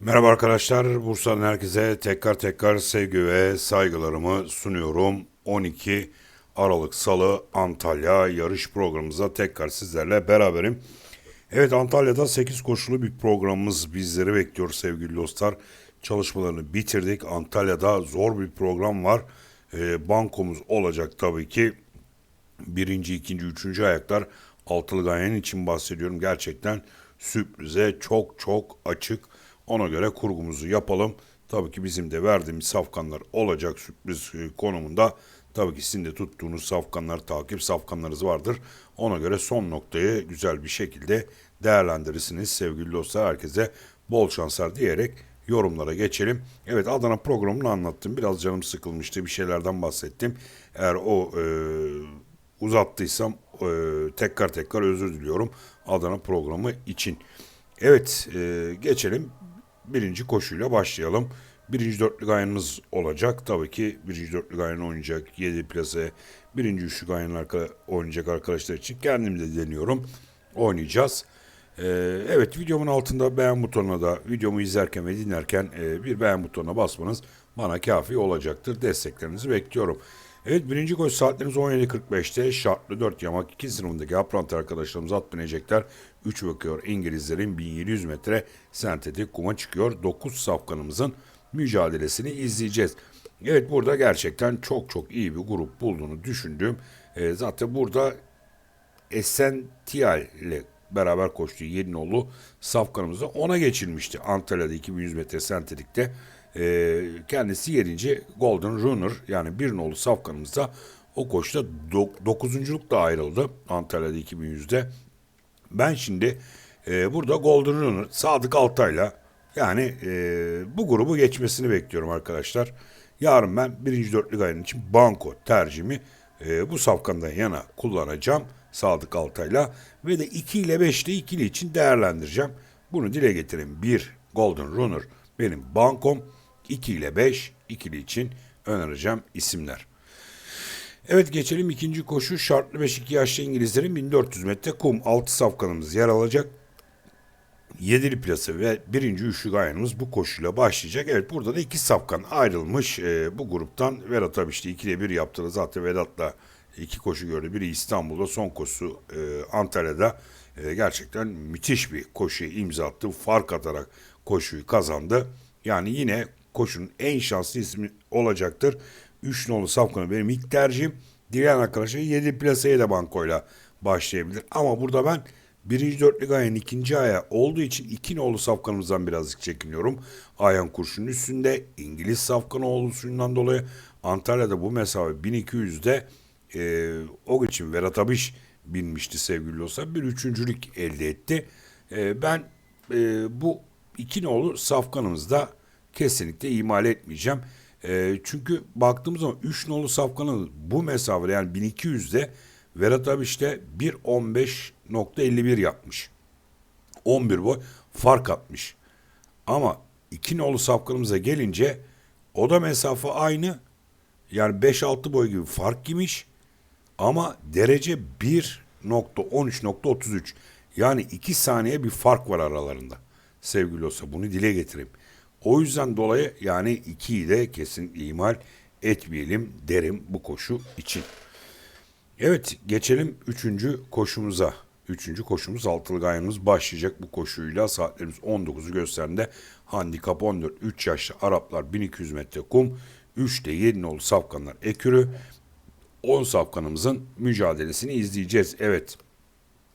Merhaba arkadaşlar, Bursa'nın herkese tekrar tekrar sevgi ve saygılarımı sunuyorum. 12 Aralık Salı Antalya yarış programımıza tekrar sizlerle beraberim. Evet Antalya'da 8 koşulu bir programımız bizleri bekliyor sevgili dostlar. Çalışmalarını bitirdik. Antalya'da zor bir program var. Ee, bankomuz olacak tabii ki birinci, ikinci, üçüncü ayaklar altılı ganyan için bahsediyorum. Gerçekten sürprize çok çok açık. Ona göre kurgumuzu yapalım. Tabii ki bizim de verdiğimiz safkanlar olacak sürpriz e, konumunda. Tabii ki sizin de tuttuğunuz safkanlar, takip safkanlarınız vardır. Ona göre son noktayı güzel bir şekilde değerlendirirsiniz sevgili dostlar. Herkese bol şanslar diyerek yorumlara geçelim. Evet Adana programını anlattım. Biraz canım sıkılmıştı. Bir şeylerden bahsettim. Eğer o e, uzattıysam e, tekrar tekrar özür diliyorum Adana programı için. Evet e, geçelim birinci koşuyla başlayalım. Birinci dörtlü gayanımız olacak. Tabii ki birinci dörtlü gayanı oynayacak. 7 plase birinci üçlü gayanı arka, oynayacak arkadaşlar için kendim de deniyorum. Oynayacağız. Ee, evet videomun altında beğen butonuna da videomu izlerken ve dinlerken e, bir beğen butonuna basmanız bana kafi olacaktır. Desteklerinizi bekliyorum. Evet birinci koşu saatlerimiz 17.45'te şartlı 4 yamak 2 sınıfındaki aprant arkadaşlarımız at binecekler. 3 bakıyor İngilizlerin 1700 metre sentetik kuma çıkıyor. 9 safkanımızın mücadelesini izleyeceğiz. Evet burada gerçekten çok çok iyi bir grup bulduğunu düşündüğüm e, zaten burada Essential ile beraber koştuğu Yedinoğlu safkanımızda ona geçilmişti. Antalya'da 2100 metre sentetikte. Ee, kendisi 7. Golden Runner yani bir nolu safkanımızda o koşuda 9. da ayrıldı Antalya'da 2100'de. Ben şimdi e, burada Golden Runner Sadık Altay'la yani e, bu grubu geçmesini bekliyorum arkadaşlar. Yarın ben birinci dörtlük ayının için banko tercihimi e, bu safkandan yana kullanacağım. Sadık Altay'la ve de 2 ile 5 ile ikili için değerlendireceğim. Bunu dile getirin. 1 Golden Runner benim bankom. 2 ile 5 ikili için önereceğim isimler. Evet geçelim ikinci koşu şartlı 5-2 yaşlı İngilizlerin 1400 metre kum 6 safkanımız yer alacak. Yedili plası ve birinci üçlü gayanımız bu koşuyla başlayacak. Evet burada da iki safkan ayrılmış e, bu gruptan. Vedat Abişli 2'de 1 yaptı. Zaten Vedat'la iki koşu gördü. Biri İstanbul'da son koşusu e, Antalya'da. E, gerçekten müthiş bir koşuya imza attı. Fark atarak koşuyu kazandı. Yani yine koşunun en şanslı ismi olacaktır. 3 nolu safkanı benim ilk tercihim. Dileyen arkadaşlar 7 plasaya da bankoyla başlayabilir. Ama burada ben birinci dörtlük ayın ikinci aya olduğu için iki nolu safkanımızdan birazcık çekiniyorum. Ayhan kurşunun üstünde İngiliz safkanı olduğundan dolayı Antalya'da bu mesafe 1200'de e, o için Verat Abiş binmişti sevgili olsa bir üçüncülük elde etti. E, ben e, bu iki nolu safkanımızda kesinlikle imal etmeyeceğim. E, çünkü baktığımız zaman 3 nolu safkanın bu mesafede yani 1200'de Verat Abiş'te 1.15.51 yapmış. 11 boy fark atmış. Ama 2 nolu safkanımıza gelince o da mesafe aynı. Yani 5-6 boy gibi fark yemiş. Ama derece 1.13.33 yani 2 saniye bir fark var aralarında. Sevgili olsa bunu dile getireyim. O yüzden dolayı yani 2'yi de kesin imal etmeyelim derim bu koşu için. Evet geçelim üçüncü koşumuza. Üçüncü koşumuz altılı gayemiz başlayacak bu koşuyla. Saatlerimiz 19'u gösterdiğinde handikap 14 3 yaşlı Araplar 1200 metre kum 3'te 7 nolu safkanlar ekürü 10 safkanımızın mücadelesini izleyeceğiz. Evet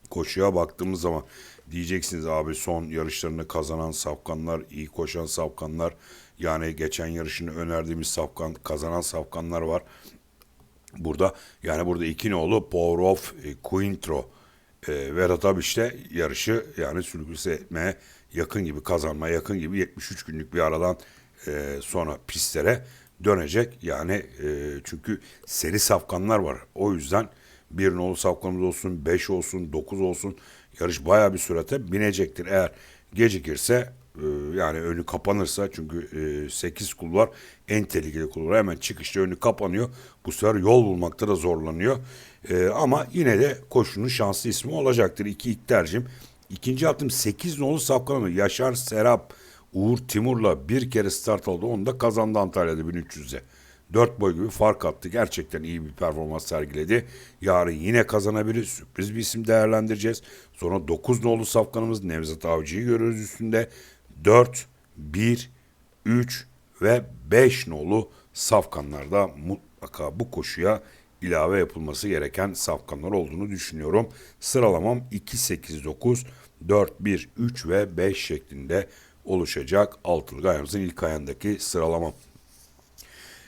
koşuya baktığımız zaman diyeceksiniz abi son yarışlarını kazanan safkanlar, iyi koşan safkanlar yani geçen yarışını önerdiğimiz safkan, kazanan safkanlar var. Burada yani burada iki nolu Power of e, Quintro e, Vedat Abiş'te yarışı yani sürgüsü etmeye yakın gibi kazanmaya yakın gibi 73 günlük bir aradan e, sonra pistlere dönecek. Yani e, çünkü seri safkanlar var. O yüzden bir nolu safkanımız olsun, 5 olsun, 9 olsun yarış baya bir sürate binecektir. Eğer gecikirse e, yani önü kapanırsa çünkü e, 8 kul var en tehlikeli kul var hemen çıkışta önü kapanıyor. Bu sefer yol bulmakta da zorlanıyor. E, ama yine de koşunun şanslı ismi olacaktır. İki ilk tercihim. İkinci attım 8 nolu safkanımı Yaşar Serap Uğur Timur'la bir kere start aldı. Onu da kazandı Antalya'da 1300'e. 4 boy gibi fark attı. Gerçekten iyi bir performans sergiledi. Yarın yine kazanabilir. Sürpriz bir isim değerlendireceğiz. Sonra 9 nolu safkanımız Nevzat Avcı'yı görüyoruz üstünde. 4, 1, 3 ve 5 nolu safkanlarda mutlaka bu koşuya ilave yapılması gereken safkanlar olduğunu düşünüyorum. Sıralamam 2, 8, 9, 4, 1, 3 ve 5 şeklinde oluşacak. Altılı gayamızın ilk ayağındaki sıralamam.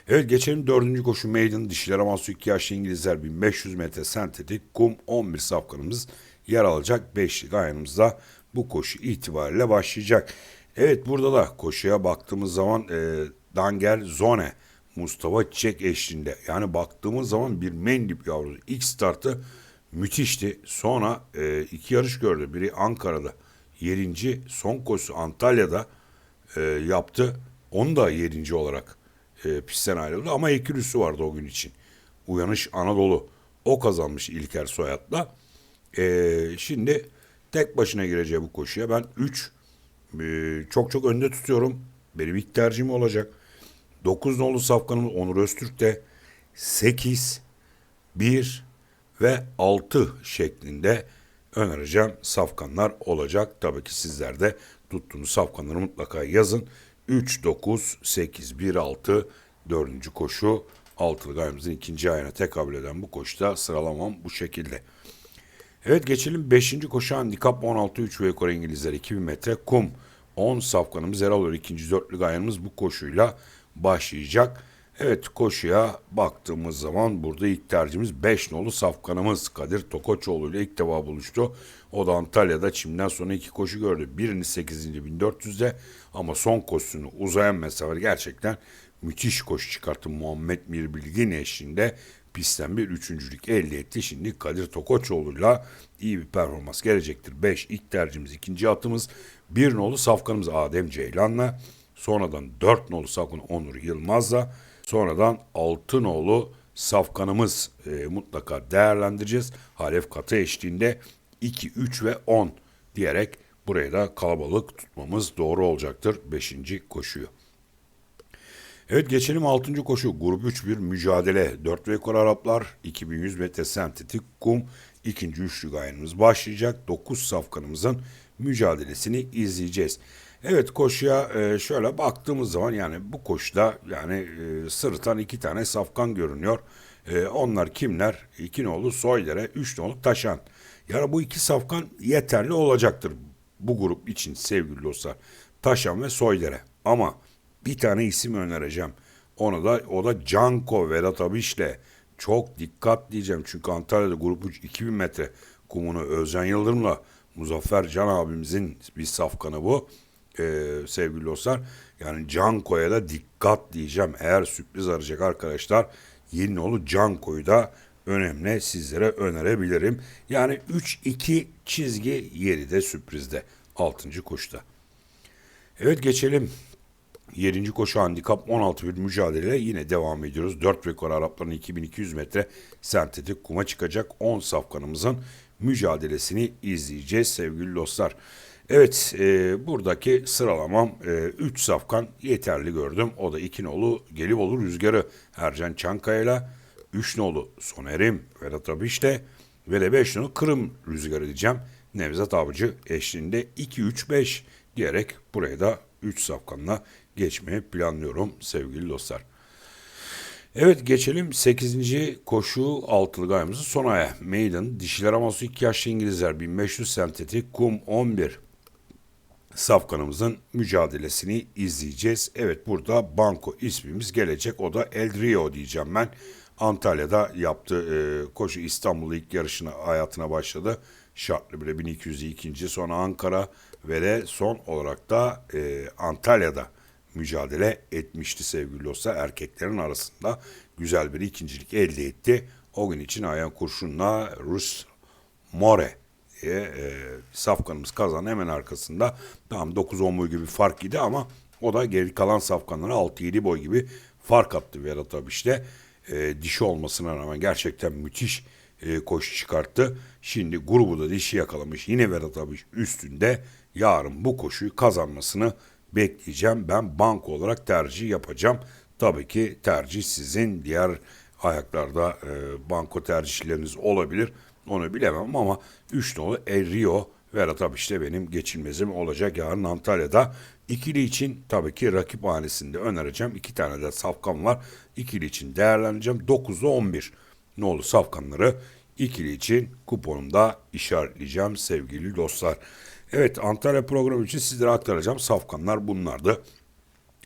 Evet geçelim dördüncü koşu Maiden dişiler Amasya 2 yaşlı İngilizler 1500 metre sentetik kum 11 safkanımız yer alacak. Beşlik ayağımızda bu koşu itibariyle başlayacak. Evet burada da koşuya baktığımız zaman e, Danger Zone Mustafa Çiçek eşliğinde yani baktığımız zaman bir Mendip yavrusu ilk startı müthişti. Sonra e, iki yarış gördü. Biri Ankara'da yedinci son koşusu Antalya'da e, yaptı. Onu da yedinci olarak e, pistten ayrıldı ama ekürüsü vardı o gün için. Uyanış Anadolu. O kazanmış İlker Soyat'la. E, şimdi tek başına gireceği bu koşuya ben 3 e, çok çok önde tutuyorum. Benim ilk tercihim olacak. 9 nolu safkanımız Onur Öztürk de 8, 1 ve 6 şeklinde önereceğim safkanlar olacak. Tabii ki sizler de tuttuğunuz safkanları mutlaka yazın. 3, 9, 8, 1, 6 dördüncü koşu altılı gayemizin ikinci ayına tekabül eden bu koşuda sıralamam bu şekilde. Evet geçelim 5. koşu handikap 16 3 ve yukarı İngilizler 2000 metre kum 10 safkanımız yer alıyor. İkinci dörtlü gayanımız bu koşuyla başlayacak. Evet koşuya baktığımız zaman burada ilk tercihimiz 5 nolu safkanımız Kadir Tokoçoğlu ile ilk defa buluştu. O da Antalya'da çimden sonra iki koşu gördü. Birini 8. 1400'de ama son koşusunu uzayan mesafe gerçekten müthiş koşu çıkarttı Muhammed Mirbilgin eşliğinde pistten bir üçüncülük elde etti. Şimdi Kadir Tokoçoğlu'yla iyi bir performans gelecektir. 5 ilk tercihimiz, ikinci atımız, bir nolu safkanımız Adem Ceylan'la, sonradan 4 nolu safkan Onur Yılmaz'la, sonradan 6 nolu safkanımız e, mutlaka değerlendireceğiz. Halef Katı eşliğinde 2, 3 ve 10 diyerek buraya da kalabalık tutmamız doğru olacaktır 5. koşuyu. Evet geçelim 6. koşu. Grup 3 bir mücadele. 4 ve yukarı Araplar 2100 metre sentetik kum. ikinci üçlü gayenimiz başlayacak. 9 safkanımızın mücadelesini izleyeceğiz. Evet koşuya e, şöyle baktığımız zaman yani bu koşuda yani e, sırıtan iki tane safkan görünüyor. E, onlar kimler? İki nolu Soydere, üç nolu Taşan. Yani bu iki safkan yeterli olacaktır bu grup için sevgili dostlar. Taşan ve Soydere. Ama bir tane isim önereceğim. Onu da o da Canko Vedat Abiş'le çok dikkat diyeceğim. Çünkü Antalya'da grup 3 2000 metre kumunu Özcan Yıldırım'la Muzaffer Can abimizin bir safkanı bu. Ee, sevgili dostlar. Yani Canko'ya da dikkat diyeceğim. Eğer sürpriz arayacak arkadaşlar Yenioğlu Canko'yu da önemli sizlere önerebilirim. Yani 3-2 çizgi yeri de sürprizde. 6. koşuda. Evet geçelim 7. koşu handikap 16 bir mücadele yine devam ediyoruz. 4 rekor Arapların 2200 metre sentetik kuma çıkacak 10 safkanımızın mücadelesini izleyeceğiz sevgili dostlar. Evet e, buradaki sıralamam 3 e, safkan yeterli gördüm. O da 2 nolu Gelibolu Rüzgarı Ercan Çankaya'yla 3 nolu Sonerim Vedat Abiş'le ve de 5 nolu Kırım Rüzgarı diyeceğim. Nevzat Avcı eşliğinde 2-3-5 diyerek buraya da 3 safkanla geçmeyi planlıyorum sevgili dostlar. Evet geçelim 8. koşu altılı gayemizin son aya. Maiden, dişiler aması 2 yaşlı İngilizler 1500 sentetik kum 11 safkanımızın mücadelesini izleyeceğiz. Evet burada Banko ismimiz gelecek. O da El Rio diyeceğim ben. Antalya'da yaptığı e, koşu İstanbul ilk yarışına hayatına başladı. Şartlı bile 1202. sonra Ankara ve de son olarak da e, Antalya'da mücadele etmişti sevgili dostlar. Erkeklerin arasında güzel bir ikincilik elde etti. O gün için Ayhan Kurşun'la Rus More diye e, safkanımız kazandı. Hemen arkasında tam 9-10 boy gibi fark idi ama o da geri kalan safkanlara 6-7 boy gibi fark attı Vedat abi işte. E, dişi olmasına rağmen gerçekten müthiş e, koşu çıkarttı. Şimdi grubu da dişi yakalamış. Yine Vedat abi üstünde yarın bu koşuyu kazanmasını bekleyeceğim. Ben banko olarak tercih yapacağım. Tabii ki tercih sizin. Diğer ayaklarda e, banko tercihleriniz olabilir. Onu bilemem ama 3 nolu El Rio Vera işte benim geçilmezim olacak yarın Antalya'da. İkili için tabii ki rakip hanesinde önereceğim. İki tane de safkan var. İkili için değerlendireceğim. 9'da 11 nolu safkanları ikili için kuponumda işaretleyeceğim sevgili dostlar. Evet Antalya programı için sizlere aktaracağım safkanlar bunlardı.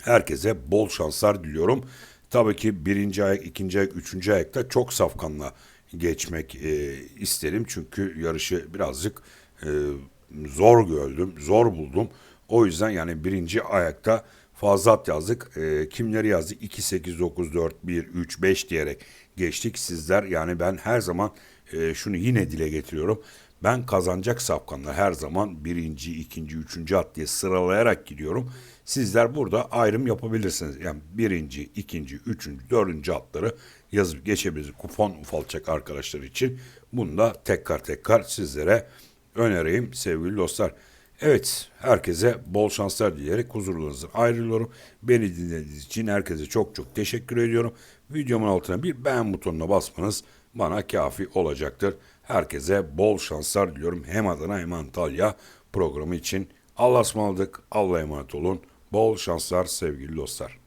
Herkese bol şanslar diliyorum. Tabii ki birinci ayak, ikinci ayak, üçüncü ayakta çok safkanla geçmek e, isterim. Çünkü yarışı birazcık e, zor gördüm, zor buldum. O yüzden yani birinci ayakta fazla at yazdık. E, kimleri yazdık? 2, 8, 9, 4, 1, 3, 5 diyerek geçtik. Sizler yani ben her zaman e, şunu yine dile getiriyorum. Ben kazanacak safkanla her zaman birinci, ikinci, üçüncü at diye sıralayarak gidiyorum. Sizler burada ayrım yapabilirsiniz. Yani birinci, ikinci, üçüncü, dördüncü atları yazıp geçebiliriz. Kupon ufaltacak arkadaşlar için. Bunu da tekrar tekrar sizlere önereyim sevgili dostlar. Evet, herkese bol şanslar dileyerek huzurlarınızdan ayrılıyorum. Beni dinlediğiniz için herkese çok çok teşekkür ediyorum. Videomun altına bir beğen butonuna basmanız bana kafi olacaktır. Herkese bol şanslar diliyorum. Hem Adana hem Antalya programı için. Allah'a ısmarladık. Allah'a emanet olun. Bol şanslar sevgili dostlar.